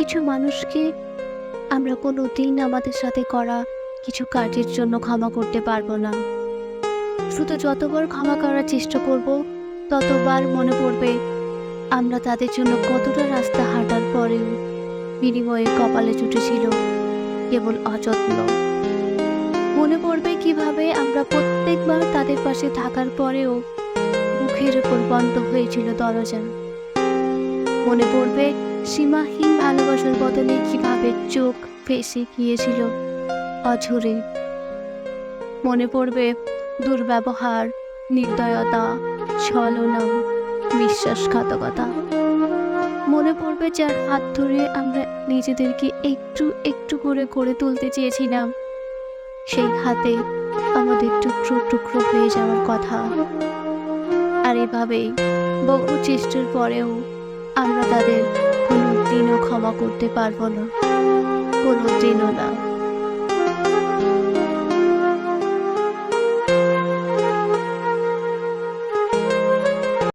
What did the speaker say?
কিছু মানুষকে আমরা কোনো দিন আমাদের সাথে করা কিছু কাজের জন্য ক্ষমা করতে পারব না। শুধু যতবার ক্ষমা করার চেষ্টা করব, ততবার মনে পড়বে আমরা তাদের জন্য কতটা রাস্তা হাঁটার পরেও বিনিময়ে কপালে জুটেছিল কেবল অযত্ন। মনে পড়বে কীভাবে আমরা প্রত্যেকবার তাদের পাশে থাকার পরেও মুখের উপর বন্ধ হয়েছিল দরজা। মনে পড়বে সীমাহীন ভালোবাসার বদলে কীভাবে চোখ ফেসে গিয়েছিল অঝরে। মনে পড়বে দুর্ব্যবহার, নির্দয়তা, ছলনা, বিশ্বাসঘাতকতা। মনে পড়বে যার হাত ধরে আমরা নিজেদেরকে একটু একটু করে গড়ে তুলতে চেয়েছিলাম, সেই হাতে আমাদের টুকরো টুকরো হয়ে যাওয়ার কথা। আর এভাবেই বহু চেষ্টার পরেও আমরা তাদের ক্ষমা করতে পারব না। কোনো দিনও না।